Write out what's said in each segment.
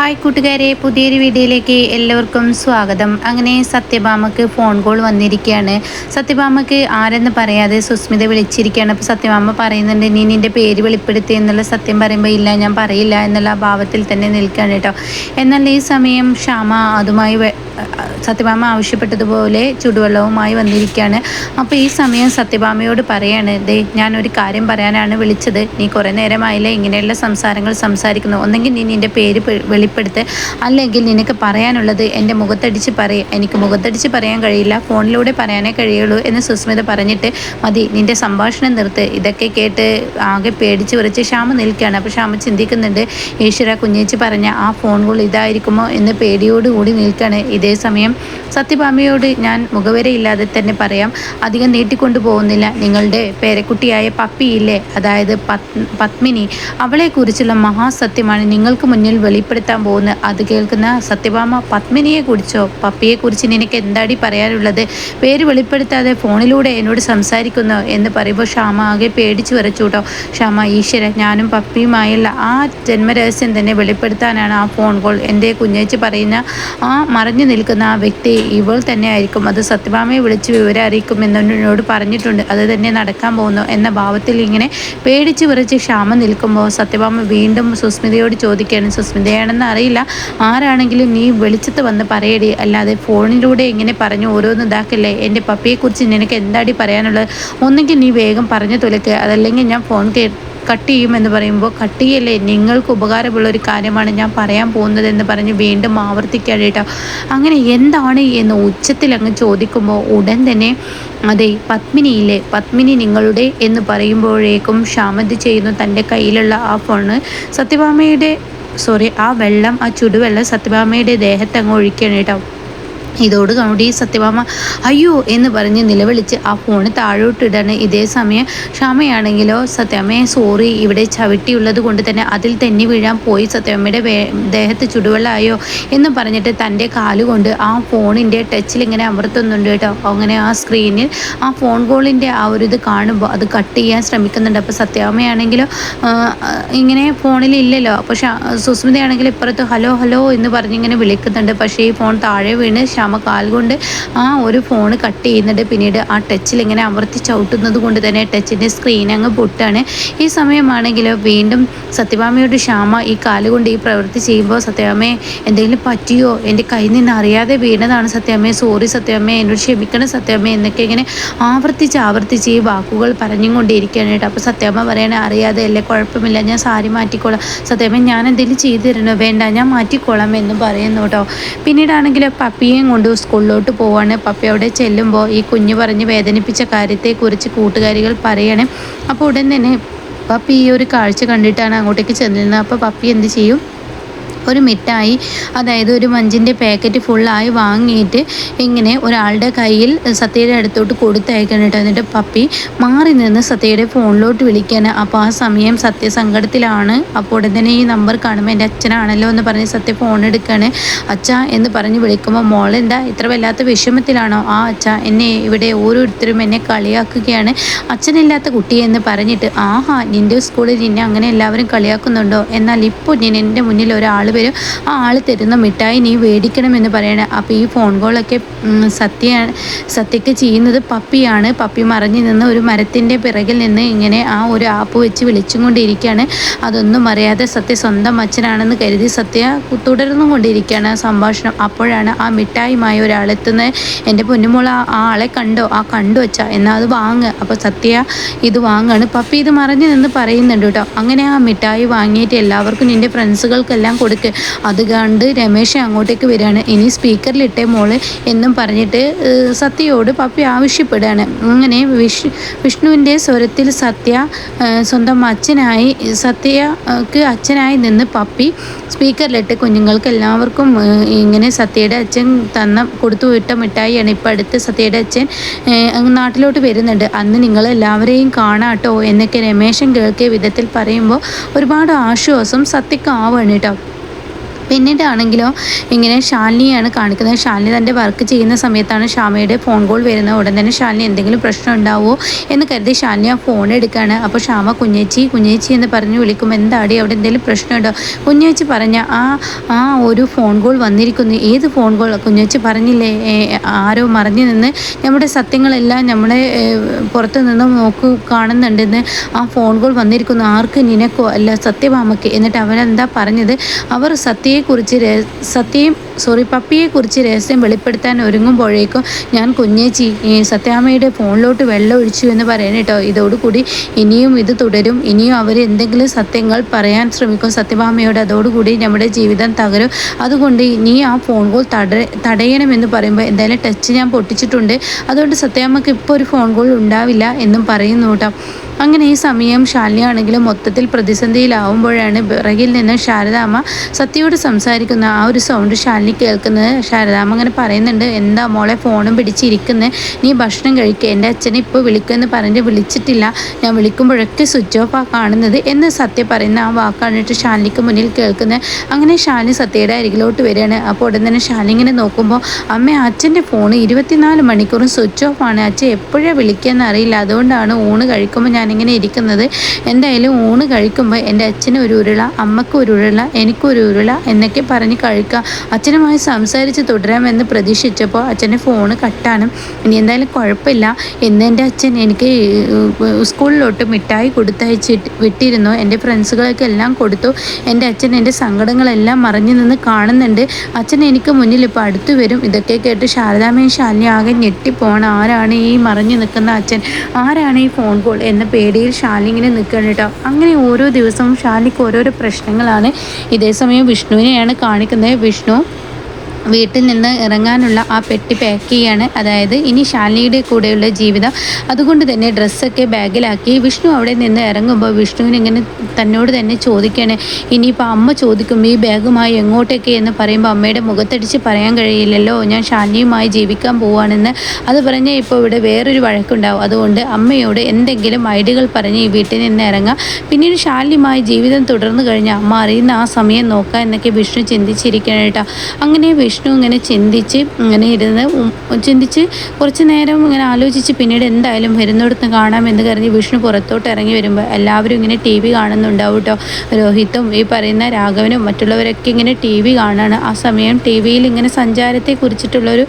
Hi കൂട്ടുകാരെ പുതിയൊരു വീഡിയോയിലേക്ക് എല്ലാവർക്കും സ്വാഗതം. അങ്ങനെ സത്യഭാമക്ക് ഫോൺ കോൾ വന്നിരിക്കുകയാണ്. സത്യഭാമക്ക് ആരെന്ന് പറയാതെ സുസ്മിത വിളിച്ചിരിക്കുകയാണ്. അപ്പോൾ സത്യഭാമ പറയുന്നുണ്ട് നീ നിന്റെ പേര് വെളിപ്പെടുത്തി എന്നുള്ള സത്യം പറയുമ്പോൾ ഇല്ല ഞാൻ പറയില്ല എന്നുള്ള ഭാവത്തിൽ തന്നെ നിൽക്കുകയാണ് കേട്ടോ. എന്നാൽ ഈ സമയം ക്ഷാമ അതുമായി സത്യഭാമ ആവശ്യപ്പെട്ടതുപോലെ ചുടുവെള്ളവുമായി വന്നിരിക്കുകയാണ്. അപ്പോൾ ഈ സമയം സത്യഭാമയോട് പറയാണ് ദേ ഞാനൊരു കാര്യം പറയാനാണ് വിളിച്ചത്. നീ കുറേ നേരമായില്ലേ ഇങ്ങനെയുള്ള സംസാരങ്ങൾ സംസാരിക്കുന്നു. ഒന്നെങ്കിൽ നീ നിന്റെ പേര് വെളിപ്പെടുത്ത്. അല്ലെങ്കിൽ നിനക്ക് പറയാനുള്ളത് എന്റെ മുഖത്തടിച്ച് പറയും. എനിക്ക് മുഖത്തടിച്ച് പറയാൻ കഴിയില്ല. ഫോണിലൂടെ പറയാനേ കഴിയുള്ളൂ എന്ന് സുസ്മിത പറഞ്ഞിട്ട് മതി നിന്റെ സംഭാഷണം നിർത്ത്. ഇതൊക്കെ കേട്ട് ആകെ പേടിച്ച് വിറച്ച് ക്ഷാമ നിൽക്കുകയാണ്. അപ്പോൾ ക്ഷാമ ചിന്തിക്കുന്നുണ്ട് ഈശ്വര കുഞ്ഞേച്ചി പറഞ്ഞ ആ ഫോൺ കോൾ ഇതായിരിക്കുമോ? എന്ന് പേടിയോടുകൂടി നിൽക്കുകയാണ്. ഇതേ സമയം സത്യഭാമയോട് ഞാൻ മുഖവരയില്ലാതെ തന്നെ പറയാം. അധികം നീട്ടിക്കൊണ്ടു പോകുന്നില്ല നിങ്ങളുടെ പേരക്കുട്ടിയായ പപ്പിയില്ലേ? അതായത് പത്മിനി. അവളെക്കുറിച്ചുള്ള മഹാസത്യമാണ് നിങ്ങൾക്ക് മുന്നിൽ വെളിപ്പെടുത്താൻ പോകുന്നത്. അത് കേൾക്കുന്ന സത്യഭാമ പത്മിനിയെ കുറിച്ചോ? പപ്പിയെക്കുറിച്ച് നിനക്ക് എന്താടി പറയാനുള്ളത്? പേര് വെളിപ്പെടുത്താതെ ഫോണിലൂടെ എന്നോട് സംസാരിക്കുന്നു എന്ന് പറയുമ്പോൾ ക്ഷാമ ആകെ പേടിച്ചു വരച്ചൂട്ടോ ക്ഷാമ ഈശ്വര ഞാനും പപ്പിയുമായുള്ള ആ ജന്മരഹസ്യം തന്നെ വെളിപ്പെടുത്താനാണ് ആ ഫോൺ കോൾ. എന്റെ കുഞ്ഞേച്ചി പറയുന്ന ആ മറഞ്ഞു നിൽക്കുന്ന ആ വ്യക്തി ഇവൾ തന്നെ ആയിരിക്കും അത് സത്യഭാമയെ വിളിച്ച് വിവരം അറിയിക്കും എന്നോട് പറഞ്ഞിട്ടുണ്ട്. അത് തന്നെ നടക്കാൻ പോകുന്നു എന്ന ഭാവത്തിൽ ഇങ്ങനെ പേടിച്ച് വിറച്ച് ക്ഷാമം നിൽക്കുമ്പോൾ സത്യഭാമ വീണ്ടും സുസ്മിതയോട് ചോദിക്കുകയാണ്. സുസ്മിതയാണെന്ന് അറിയില്ല. ആരാണെങ്കിലും നീ വെളിച്ചത്ത് വന്ന് പറയടി. അല്ലാതെ ഫോണിലൂടെ ഇങ്ങനെ പറഞ്ഞു ഓരോന്ന് ഇതാക്കല്ലേ. എന്റെ പപ്പിയെക്കുറിച്ച് നിനക്ക് എന്താടി പറയാനുള്ളത്? ഒന്നെങ്കിൽ നീ വേഗം പറഞ്ഞു തുലക്കുക അതല്ലെങ്കിൽ ഞാൻ ഫോൺ കട്ട് ചെയ്യുമെന്ന് പറയുമ്പോൾ കട്ട് ചെയ്യല്ലേ? നിങ്ങൾക്ക് ഉപകാരമുള്ള ഒരു കാര്യമാണ് ഞാൻ പറയാൻ പോകുന്നത് എന്ന് പറഞ്ഞ് വീണ്ടും ആവർത്തിക്കുകയാണ് കേട്ടോ. അങ്ങനെ എന്താണ് എന്ന് ഉച്ചത്തിൽ അങ്ങ് ചോദിക്കുമ്പോൾ ഉടൻ തന്നെ അതെ പത്മിനിയില്ലേ? പത്മിനി നിങ്ങളുടെ എന്ന് പറയുമ്പോഴേക്കും ക്ഷാമന്തി ചെയ്യുന്നു തന്റെ കയ്യിലുള്ള ആ ഫോണ് സത്യഭാമയുടെ സോറി ആ വെള്ളം ആ ചുടുവെള്ളം സത്യഭാമയുടെ ദേഹത്ത് അങ്ങ് ഒഴിക്കുകയാണ് കേട്ടോ. ഇതോട് കൂടി സത്യഭാമ അയ്യോ എന്ന് പറഞ്ഞ് നിലവിളിച്ച് ആ ഫോണ് താഴോട്ടിടാണ് ഇതേ സമയം ക്ഷമയാണെങ്കിലോ സത്യമ്മയെ സോറി ഇവിടെ ചവിട്ടിയുള്ളത് കൊണ്ട് തന്നെ അതിൽ തെന്നി വീഴാൻ പോയി സത്യമ്മയുടെ ദേഹത്ത് ചുടുവെള്ളമായോ എന്ന് പറഞ്ഞിട്ട് തന്റെ കാലുകൊണ്ട് ആ ഫോണിന്റെ ടച്ചിൽ ഇങ്ങനെ അമർത്തുന്നുണ്ട് കേട്ടോ. അങ്ങനെ ആ സ്ക്രീനിൽ ആ ഫോൺ കോളിന്റെ ആ ഒരു ഇത് കാണുമ്പോൾ അത് കട്ട് ചെയ്യാൻ ശ്രമിക്കുന്നുണ്ട്. അപ്പോൾ സത്യാമ്മയാണെങ്കിലോ ഇങ്ങനെ ഫോണിൽ ഇല്ലല്ലോ. അപ്പോൾ സുസ്മിതയാണെങ്കിൽ ഇപ്പുറത്ത് ഹലോ ഹലോ എന്ന് പറഞ്ഞിങ്ങനെ വിളിക്കുന്നുണ്ട്. പക്ഷേ ഈ ഫോൺ താഴെ വീണ് ശ്യാമ കാൽ കൊണ്ട് ആ ഒരു ഫോൺ കട്ട് ചെയ്യുന്നുണ്ട്. പിന്നീട് ആ ടച്ചിൽ ഇങ്ങനെ അമർത്തി ചവിട്ടുന്നത് കൊണ്ട് തന്നെ ടച്ചിന്റെ സ്ക്രീൻ അങ്ങ് പൊട്ടാണ്. ഈ സമയമാണെങ്കിൽ വീണ്ടും സത്യഭാമയോട് ക്ഷാമ ഈ കാലുകൊണ്ട് ഈ പ്രവൃത്തി ചെയ്യുമ്പോൾ സത്യഭാമയെ എന്തെങ്കിലും പറ്റിയോ? എന്റെ കയ്യിൽ നിന്ന് അറിയാതെ വീണതാണ് സത്യമ്മയെ സോറി സത്യമ്മയെ എന്നോട് ക്ഷമിക്കണം സത്യമ്മയെ എന്നൊക്കെ ഇങ്ങനെ ആവർത്തിച്ച് ആവർത്തിച്ച് ഈ വാക്കുകൾ പറഞ്ഞും കൊണ്ടിരിക്കുകയാണ് കേട്ടോ. അപ്പോൾ സത്യമ്മ പറയണ അറിയാതെ അല്ലേ കുഴപ്പമില്ല ഞാൻ സാരി മാറ്റിക്കോളാം. സത്യമ്മ ഞാൻ എന്തെങ്കിലും ചെയ്തു തരണോ? വേണ്ട ഞാൻ മാറ്റിക്കോളാം എന്ന് പറയുന്നു കേട്ടോ. പിന്നീടാണെങ്കിൽ പപ്പിയും കൊണ്ട് സ്കൂളിലോട്ട് പോവാണ്. പപ്പി അവിടെ ചെല്ലുമ്പോൾ ഈ കുഞ്ഞ് പറഞ്ഞ് വേദനിപ്പിച്ച കാര്യത്തെക്കുറിച്ച് കൂട്ടുകാരികൾ പറയണേ. അപ്പോൾ ഉടൻ തന്നെ പപ്പി ഈ ഒരു കാഴ്ച കണ്ടിട്ടാണ് അങ്ങോട്ടേക്ക് ചെന്നിരുന്നത്. അപ്പോൾ പപ്പി എന്ത് ചെയ്യും? ഒരു മിഠായി അതായത് ഒരു മഞ്ചിന്റെ പാക്കറ്റ് ഫുള്ളായി വാങ്ങിയിട്ട് ഇങ്ങനെ ഒരാളുടെ കയ്യിൽ സത്യയുടെ അടുത്തോട്ട് കൊടുത്തയക്കണം കേട്ടോ. എന്നിട്ട് പപ്പി മാറി നിന്ന് സത്യയുടെ ഫോണിലോട്ട് വിളിക്കാൻ അപ്പോൾ ആ സമയം സത്യ സങ്കടത്തിലാണ് അപ്പോൾ തന്നെ ഈ നമ്പർ കാണുമ്പോൾ എന്റെ അച്ഛനാണല്ലോ എന്ന് പറഞ്ഞ് സത്യ ഫോൺ എടുക്കുകയാണ്. അച്ഛ എന്ന് പറഞ്ഞ് വിളിക്കുമ്പോൾ മോളെന്താ ഇത്ര വല്ലാത്ത വിഷമത്തിലാണോ? ആ അച്ഛ എന്നെ ഇവിടെ ഓരോരുത്തരും എന്നെ കളിയാക്കുകയാണ്. അച്ഛനില്ലാത്ത കുട്ടി എന്ന് പറഞ്ഞിട്ട് ആഹാ നിന്റെ സ്കൂളിൽ നിന്നെ അങ്ങനെ എല്ലാവരും കളിയാക്കുന്നുണ്ടോ? എന്നാൽ ഇപ്പോൾ ഞാൻ എന്റെ മുന്നിൽ ഒരാൾ വരും ആ ആൾ തരുന്ന മിഠായി നീ മേടിക്കണമെന്ന് പറയണേ. അപ്പോൾ ഈ ഫോൺ കോളൊക്കെ സത്യ സത്യക്ക് ചെയ്യുന്നത് പപ്പിയാണ്. പപ്പി മറിഞ്ഞു നിന്ന് ഒരു മരത്തിന്റെ പിറകിൽ നിന്ന് ഇങ്ങനെ ആ ഒരു ആപ്പ് വെച്ച് വിളിച്ചും കൊണ്ടിരിക്കുകയാണ് അതൊന്നും അറിയാതെ സത്യ സ്വന്തം അച്ഛനാണെന്ന് കരുതി സത്യ തുടർന്നും കൊണ്ടിരിക്കുകയാണ് സംഭാഷണം. അപ്പോഴാണ് ആ മിഠായിമായ ഒരാളെത്തുന്നത് എന്റെ പൊന്നുമോൾ ആ ആളെ കണ്ടോ? ആ കണ്ടു വച്ചാൽ എന്നാൽ അത് വാങ്ങ്. അപ്പോൾ സത്യ ഇത് വാങ്ങാണ്. പപ്പി ഇത് മറിഞ്ഞു നിന്ന് പറയുന്നുണ്ട് കേട്ടോ. അങ്ങനെ ആ മിഠായി വാങ്ങിയിട്ട് എല്ലാവർക്കും നിന്റെ ഫ്രണ്ട്സുകൾക്കെല്ലാം കൊടുക്കുക അത് കണ്ട് രമേശ് അങ്ങോട്ടേക്ക് വരികയാണ്. ഇനി സ്പീക്കറിലിട്ടേ മോൾ എന്നും പറഞ്ഞിട്ട് സത്യയോട് പപ്പി ആവശ്യപ്പെടുകയാണ്. അങ്ങനെ വിഷ് വിഷ്ണുവിന്റെ സ്വരത്തിൽ സത്യ സ്വന്തം അച്ഛനായി സത്യക്ക് അച്ഛനായി നിന്ന് പപ്പി സ്പീക്കറിലിട്ട് കുഞ്ഞുങ്ങൾക്ക് എല്ലാവർക്കും ഇങ്ങനെ സത്യയുടെ അച്ഛൻ തന്ന കൊടുത്തു വിട്ട മിഠായിയാണ് ഇപ്പം അടുത്ത് സത്യയുടെ അച്ഛൻ നാട്ടിലോട്ട് വരുന്നുണ്ട്. അന്ന് നിങ്ങൾ എല്ലാവരെയും കാണാട്ടോ എന്നൊക്കെ രമേശൻ കേൾക്കിയ വിധത്തിൽ പറയുമ്പോൾ ഒരുപാട് ആശ്വാസം സത്യക്കാവാണ് ആവുകയാണ് കേട്ടോ പിന്നീടാണെങ്കിലോ ഇങ്ങനെ ശാലിനിയാണ് കാണിക്കുന്നത്. ശാലിനി തന്റെ വർക്ക് ചെയ്യുന്ന സമയത്താണ് ഷാമയുടെ ഫോൺ കോൾ വരുന്നത്. ഉടൻ തന്നെ ശാലിനി എന്തെങ്കിലും പ്രശ്നം ഉണ്ടാവുമോ എന്ന് കരുതി ശാലിനി ആ ഫോൺ എടുക്കുകയാണ്. അപ്പോൾ ഷാമ കുഞ്ഞേച്ചി കുഞ്ഞേച്ചി എന്ന് പറഞ്ഞ് വിളിക്കും എന്താടി അവിടെ എന്തെങ്കിലും പ്രശ്നമുണ്ടോ കുഞ്ഞേച്ചി പറഞ്ഞ ആ ആ ഒരു ഫോൺ കോൾ വന്നിരിക്കുന്നു. ഏത് ഫോൺ കോൾ കുഞ്ഞേച്ചി പറഞ്ഞില്ലേ ആരോ മറിഞ്ഞു നിന്ന് നമ്മുടെ സത്യങ്ങളെല്ലാം നമ്മളെ പുറത്ത് നിന്ന് നോക്കു കാണുന്നുണ്ടെന്ന് ആ ഫോൺ കോൾ വന്നിരിക്കുന്നു. ആർക്ക് നിനക്കോ? അല്ല സത്യഭാമയ്ക്ക്. എന്നിട്ട് അവരെന്താ പറഞ്ഞത്? അവർ സത്യയെ പപ്പിയെക്കുറിച്ച് സത്യയും സോറി പപ്പിയെക്കുറിച്ച് രഹസ്യം വെളിപ്പെടുത്താൻ ഒരുങ്ങുമ്പോഴേക്കും ഞാൻ കുഞ്ഞേച്ചി സത്യാമ്മയുടെ ഫോണിലോട്ട് വെള്ളം ഒഴിച്ചു എന്ന് പറയണം കേട്ടോ. ഇതോടുകൂടി ഇനിയും ഇത് തുടരും. ഇനിയും അവർ എന്തെങ്കിലും സത്യങ്ങൾ പറയാൻ ശ്രമിക്കും സത്യഭാമയോട് അതോടുകൂടി നമ്മുടെ ജീവിതം തകരും. അതുകൊണ്ട് ഇനി ആ ഫോൺ കോൾ തട തടയണമെന്ന് പറയുമ്പോൾ എന്തായാലും ടച്ച് ഞാൻ പൊട്ടിച്ചിട്ടുണ്ട്. അതുകൊണ്ട് സത്യാമ്മക്ക് ഇപ്പോൾ ഒരു ഫോൺ കോൾ ഉണ്ടാവില്ല എന്നും പറയുന്നു കേട്ടോ. അങ്ങനെ ഈ സമയം ശാലിനിയാണെങ്കിലും മൊത്തത്തിൽ പ്രതിസന്ധിയിലാവുമ്പോഴാണ് പിറകിൽ നിന്ന് ശാരദാമ്മ സത്യയോട് സംസാരിക്കുന്ന ആ ഒരു സൗണ്ട് ശാലിനി കേൾക്കുന്നത് ശാരദാമ്മ അങ്ങനെ പറയുന്നുണ്ട്. എന്താ മോളെ ഫോണും പിടിച്ചിരിക്കുന്നത് നീ ഭക്ഷണം കഴിക്കുക എന്റെ അച്ഛനെ ഇപ്പോൾ വിളിക്കുമെന്ന് പറഞ്ഞ് വിളിച്ചിട്ടില്ല. ഞാൻ വിളിക്കുമ്പോഴൊക്കെ സ്വിച്ച് ഓഫ് ആ കാണുന്നത് എന്ന് സത്യ പറയുന്ന ആ വാക്കാണിട്ട് ശാലിനിക്ക് മുന്നിൽ കേൾക്കുന്നത് അങ്ങനെ ശാലിനി സത്യയുടെ അരികിലോട്ട് വരികയാണ്. അപ്പോൾ ഉടൻ തന്നെ ശാലിനി ഇങ്ങനെ നോക്കുമ്പോൾ അമ്മ അച്ഛന്റെ ഫോൺ ഇരുപത്തിനാല് മണിക്കൂറും സ്വിച്ച് ഓഫ് ആണ്. അച്ഛൻ എപ്പോഴാണ് വിളിക്കുകയെന്ന് അറിയില്ല. അതുകൊണ്ടാണ് ഊണ് കഴിക്കുമ്പോൾ ഞാനിങ്ങനെ ഇരിക്കുന്നത്. എന്തായാലും ഊണ് കഴിക്കുമ്പോൾ എന്റെ അച്ഛന് ഒരു ഉരുള അമ്മയ്ക്ക് ഒരു ഉരുള എനിക്കൊരു ഉരുള എന്നൊക്കെ പറഞ്ഞ് കഴിക്കുക. അച്ഛനുമായി സംസാരിച്ച് തുടരാമെന്ന് പ്രതീക്ഷിച്ചപ്പോൾ അച്ഛന്റെ ഫോണ് കട്ടാണ്. ഇനി എന്തായാലും കുഴപ്പമില്ല ഇന്ന് എന്റെ അച്ഛൻ എനിക്ക് സ്കൂളിലോട്ട് മിഠായി കൊടുത്തയച്ച് വിട്ടിരുന്നു. എന്റെ ഫ്രണ്ട്സുകളൊക്കെ എല്ലാം കൊടുത്തു. എന്റെ അച്ഛൻ എന്റെ സങ്കടങ്ങളെല്ലാം മറിഞ്ഞു നിന്ന് കാണുന്നുണ്ട്. അച്ഛൻ എനിക്ക് മുന്നിൽ ഇപ്പോൾ അടുത്തു വരും. ഇതൊക്കെ കേട്ട് ശാരദാമയും ശാലിനി ആകെ ഞെട്ടിപ്പോണം. ആരാണ് ഈ മറിഞ്ഞു നിൽക്കുന്ന അച്ഛൻ? ആരാണ് ഈ ഫോൺ കോൾ എന്ന പേടിയിൽ ഷാലിങ്ങനെ നിൽക്കണം കേട്ടോ. അങ്ങനെ ഓരോ ദിവസവും ഷാലിക്ക് ഓരോരോ പ്രശ്നങ്ങളാണ്. ഇതേസമയം വിഷ്ണുവിനെയാണ് കാണിക്കുന്നത്. വിഷ്ണു വീട്ടിൽ നിന്ന് ഇറങ്ങാനുള്ള ആ പെട്ടി പാക്ക് ചെയ്യാണ്. അതായത് ഇനി ശാലിനിയുടെ കൂടെയുള്ള ജീവിതം. അതുകൊണ്ട് തന്നെ ഡ്രസ്സൊക്കെ ബാഗിലാക്കി. വിഷ്ണു അവിടെ നിന്ന് ഇറങ്ങുമ്പോൾ വിഷ്ണുവിന് ഇങ്ങനെ തന്നോട് തന്നെ ചോദിക്കുകയാണ്. ഇനിയിപ്പോൾ അമ്മ ചോദിക്കും ഈ ബാഗുമായി എങ്ങോട്ടൊക്കെ? എന്ന് പറയുമ്പോൾ അമ്മയുടെ മുഖത്തടിച്ച് പറയാൻ കഴിയില്ലല്ലോ. ഞാൻ ശാലിനിയുമായി ജീവിക്കാൻ പോവാണെന്ന്. അത് പറഞ്ഞാൽ ഇപ്പോൾ ഇവിടെ വേറൊരു വഴക്കുണ്ടാവും. അതുകൊണ്ട് അമ്മയോട് എന്തെങ്കിലും ഐഡികൾ പറഞ്ഞ് ഈ വീട്ടിൽ നിന്ന് ഇറങ്ങാം. പിന്നീട് ശാലിനിയുമായി ജീവിതം തുടർന്നു കഴിഞ്ഞാൽ അമ്മ അറിയുന്ന ആ സമയം നോക്കാം എന്നൊക്കെ വിഷ്ണു ചിന്തിച്ചിരിക്കണം കേട്ടോ. അങ്ങനെ വിഷ്ണു ഇങ്ങനെ ചിന്തിച്ച് ഇങ്ങനെ ഇരുന്ന് ചിന്തിച്ച് കുറച്ച് നേരം ഇങ്ങനെ ആലോചിച്ച് പിന്നീട് എന്തായാലും വരുന്നിടത്ത് കാണാം എന്ന് കരുതി വിഷ്ണു പുറത്തോട്ട് ഇറങ്ങി വരുമ്പോൾ എല്ലാവരും ഇങ്ങനെ ടി വി കാണുന്നുണ്ടാവും കേട്ടോ രോഹിത്തും ഈ പറയുന്ന രാഘവനും മറ്റുള്ളവരൊക്കെ ഇങ്ങനെ ടി വി കാണാണ്. ആ സമയം ടി വിയിൽ ഇങ്ങനെ സഞ്ചാരത്തെ കുറിച്ചിട്ടുള്ളൊരു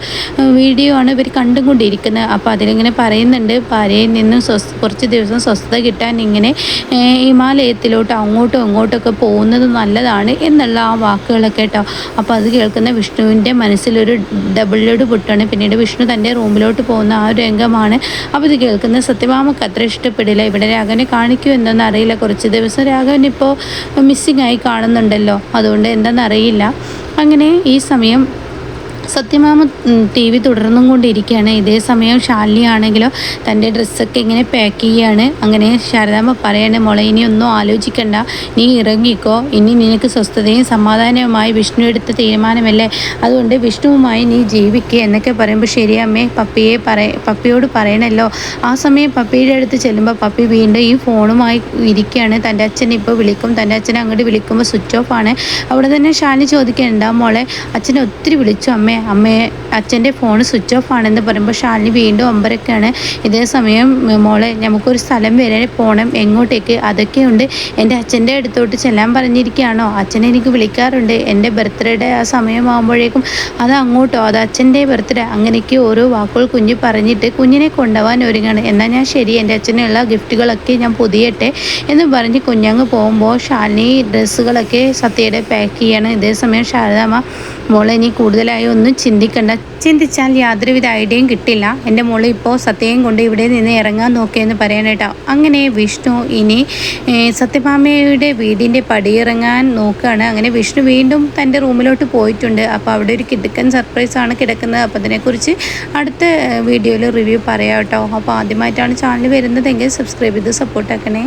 വീഡിയോ ആണ് ഇവർ കണ്ടുകൊണ്ടിരിക്കുന്നത്. അപ്പോൾ അതിലിങ്ങനെ പറയുന്നുണ്ട് ഭാര്യയിൽ നിന്നും സ്വസ് കുറച്ച് ദിവസം സ്വസ്ഥത കിട്ടാൻ ഇങ്ങനെ ഹിമാലയത്തിലോട്ട് അങ്ങോട്ടും ഇങ്ങോട്ടൊക്കെ പോകുന്നത് നല്ലതാണ് എന്നുള്ള ആ വാക്കുകളൊക്കെ കേട്ടോ. അപ്പോൾ അത് കേൾക്കുന്ന വിഷ്ണു വിഷ്ണുവിന്റെ മനസ്സിലൊരു ഡബിൾ ലോഡ് പൊട്ടാണ് പിന്നീട് വിഷ്ണു തന്റെ റൂമിലോട്ട് പോകുന്ന ആ ഒരു രംഗമാണ്. അപ്പോൾ ഇത് കേൾക്കുന്ന സത്യഭാമക്ക് അത്ര ഇഷ്ടപ്പെടില്ല. ഇവിടെ രാഘവനെ കാണിക്കൂ എന്തെന്ന് അറിയില്ല. കുറച്ച് ദിവസം രാഘവൻ ഇപ്പോൾ മിസ്സിംഗ് ആയി കാണുന്നുണ്ടല്ലോ. അതുകൊണ്ട് എന്താണെന്ന് അറിയില്ല. അങ്ങനെ ഈ സമയം സത്യമാമ ടി വി തുടർന്നും കൊണ്ടിരിക്കുകയാണ്. ഇതേ സമയം ശാലിനി ആണെങ്കിലോ തന്റെ ഡ്രസ്സൊക്കെ ഇങ്ങനെ പാക്ക് ചെയ്യുകയാണ്. അങ്ങനെ ശാരദാമ്മ പറയണ മോളെ ഇനി ഒന്നും ആലോചിക്കണ്ട. നീ ഇറങ്ങിക്കോ. ഇനി നിനക്ക് സ്വസ്ഥതയും സമാധാനവുമായി വിഷ്ണു എടുത്ത തീരുമാനമല്ലേ? അതുകൊണ്ട് വിഷ്ണുവുമായി നീ ജീവിക്കുക എന്നൊക്കെ പറയുമ്പോൾ ശരിയമ്മേ പപ്പിയെ പറയ പപ്പിയോട് പറയണല്ലോ. ആ സമയം പപ്പിയുടെ അടുത്ത് ചെല്ലുമ്പോൾ പപ്പി വീണ്ടും ഈ ഫോണുമായി ഇരിക്കുകയാണ്. തന്റെ അച്ഛൻ ഇപ്പോൾ വിളിക്കും. തന്റെ അച്ഛനെ അങ്ങോട്ട് വിളിക്കുമ്പോൾ സ്വിച്ച് ഓഫ് ആണ്. അവിടെ തന്നെ ശാലിനി ചോദിക്കേണ്ട മോളെ അച്ഛനെ ഒത്തിരി വിളിച്ചു അമ്മേ. അമ്മയെ അച്ഛന്റെ ഫോൺ സ്വിച്ച് ഓഫ് ആണെന്ന് പറയുമ്പോൾ ഷാലിനി വീണ്ടും ഒമ്പരക്കാണ് ഇതേ സമയം മോളെ നമുക്കൊരു സ്ഥലം വരെ പോകണം എങ്ങോട്ടേക്ക്? അതൊക്കെയുണ്ട്. എന്റെ അച്ഛന്റെ അടുത്തോട്ട് ചെല്ലാൻ പറഞ്ഞിരിക്കുകയാണോ? അച്ഛനെ എനിക്ക് വിളിക്കാറുണ്ട്. എന്റെ ബർത്ത്ഡേയുടെ ആ സമയമാകുമ്പോഴേക്കും അത് അങ്ങോട്ടോ? അത് അച്ഛന്റെ ബർത്ത്ഡേ. അങ്ങനെയൊക്കെ ഓരോ വാക്കുകൾ കുഞ്ഞ് പറഞ്ഞിട്ട് കുഞ്ഞിനെ കൊണ്ടുപോകാൻ ഒരുങ്ങാണ്. എന്നാൽ ഞാൻ ശരി എന്റെ അച്ഛനുള്ള ഗിഫ്റ്റുകളൊക്കെ ഞാൻ പുതിയട്ടെ എന്ന് പറഞ്ഞ് കുഞ്ഞങ്ങ് പോകുമ്പോൾ ഷാലിനി ഡ്രസ്സുകളൊക്കെ സത്യയുടെ പാക്ക് ചെയ്യണം. ഇതേ സമയം ശാരദാമ്മ മോളെ ഇനി കൂടുതലായി ഒന്നും ചിന്തിക്കണ്ട. ചിന്തിച്ചാൽ യാതൊരുവിധ ഐഡിയയും കിട്ടില്ല. എന്റെ മോൾ ഇപ്പോൾ സത്യം കൊണ്ട് ഇവിടെ നിന്ന് ഇറങ്ങാൻ നോക്കിയെന്ന് പറയാനേട്ടോ അങ്ങനെ വിഷ്ണു ഇനി സത്യഭാമയുടെ വീടിന്റെ പടിയിറങ്ങാൻ നോക്കുകയാണ്. അങ്ങനെ വിഷ്ണു വീണ്ടും തന്റെ റൂമിലോട്ട് പോയിട്ടുണ്ട്. അപ്പോൾ അവിടെ ഒരു കിടക്കൻ സർപ്രൈസാണ് കിടക്കുന്നത്. അപ്പോൾ അതിനെക്കുറിച്ച് അടുത്ത വീഡിയോയിൽ റിവ്യൂ പറയാം കേട്ടോ. അപ്പോൾ ആദ്യമായിട്ടാണ് ചാനൽ വരുന്നതെങ്കിൽ സബ്സ്ക്രൈബ് ചെയ്ത് സപ്പോർട്ടാക്കണേ